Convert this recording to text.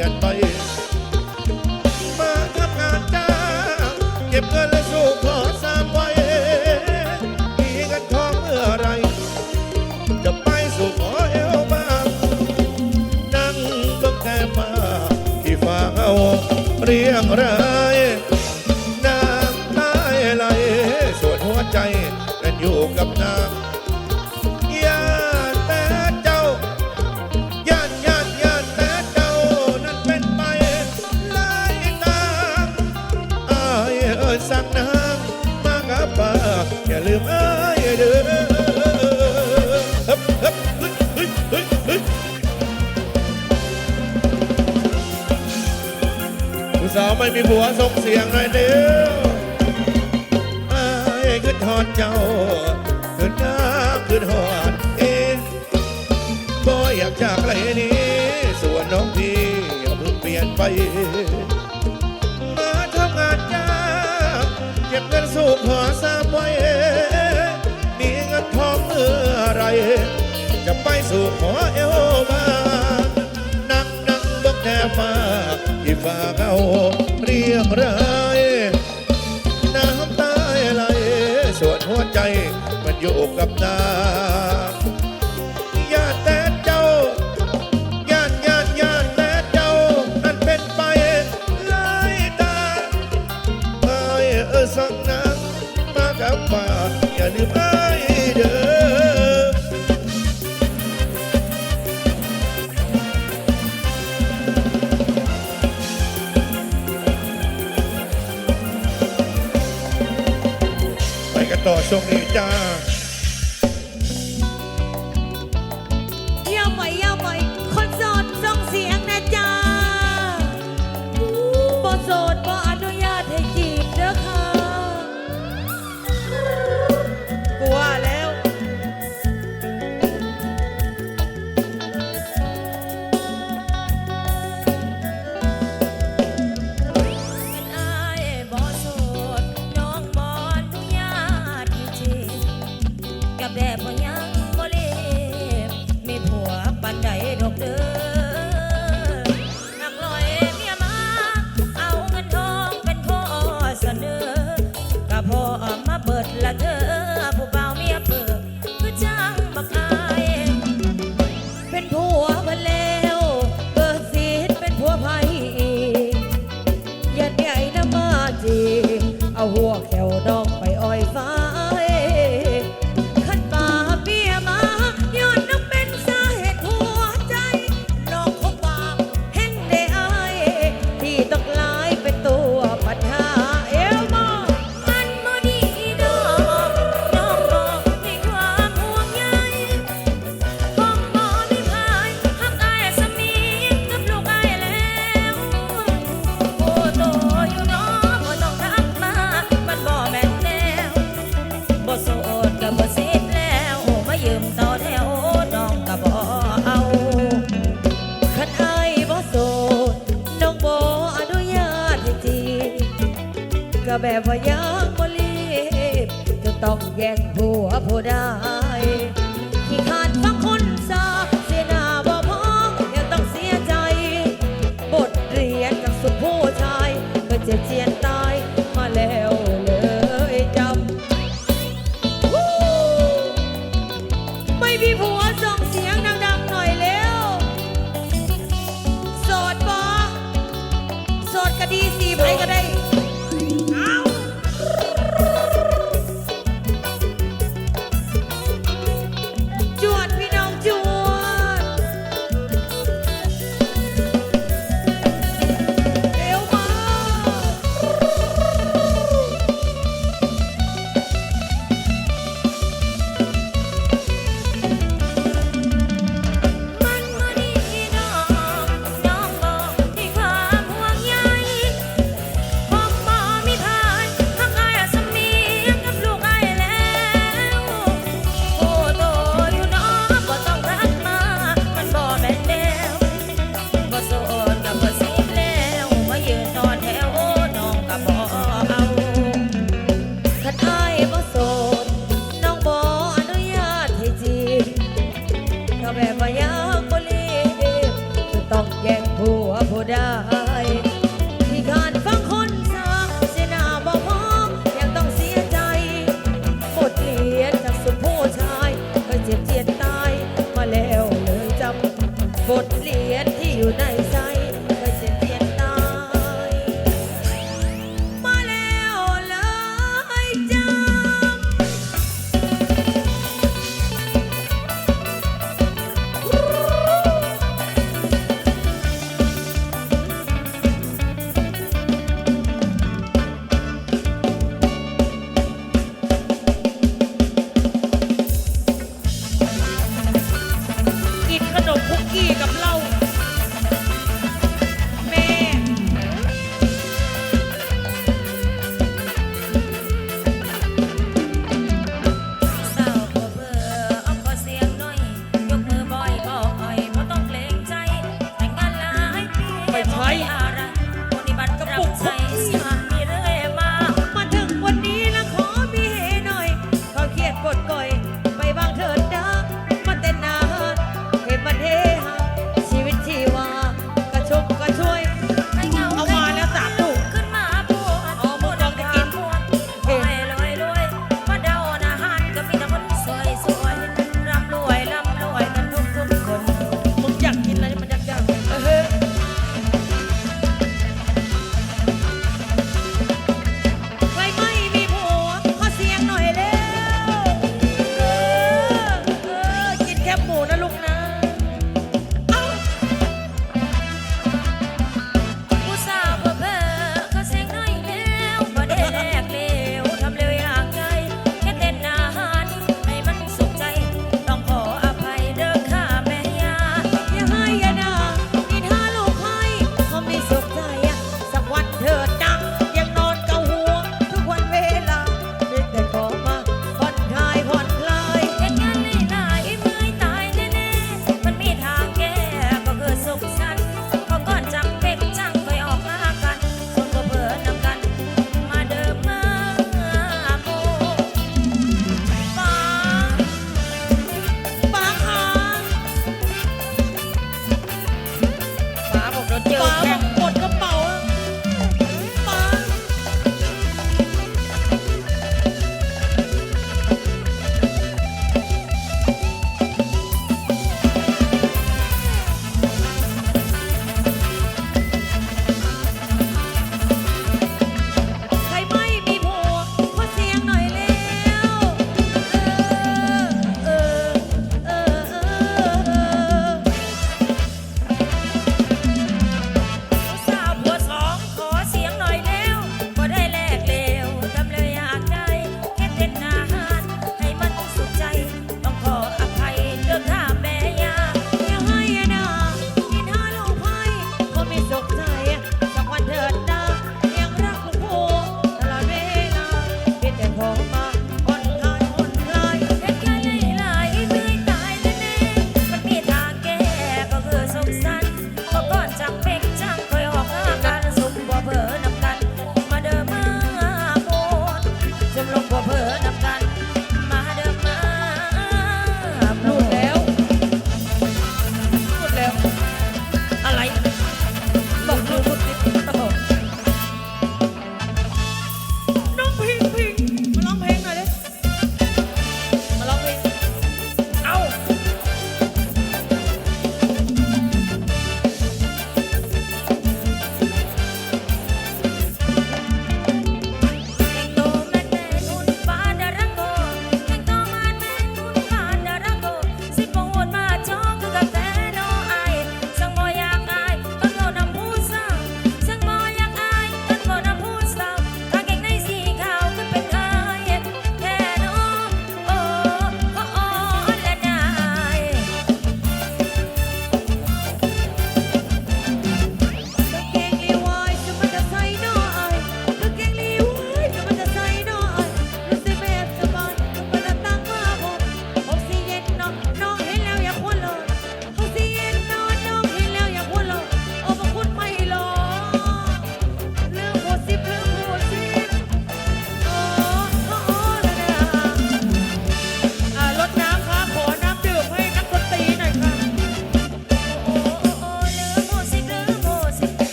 et baie ผู้สาวไม่มีผัวส่งเสียงหน่อยเดียวไอ้ขึ้ทอดเจ้าขึ้นน้าขึ้นหอดเอ็นบ่อยากจากไรนี้ ส่วนน้องพี่อย่าเพิ่งเปลี่ยนไปมาทำงานจ้าเก็บเงินสูบหอสามไว้ จะไปสู่ขอเอวบานักนักเบิกแน่ฟ้าที่ฟ้าเขาเรียงรายน้ำตาไหลส่วนหัวใจมันอยู่กับน้ำ ต่อช่วงนี้จ้า แบบว่ายังบ่รีบจะต้องแย่งผัวผู้ได้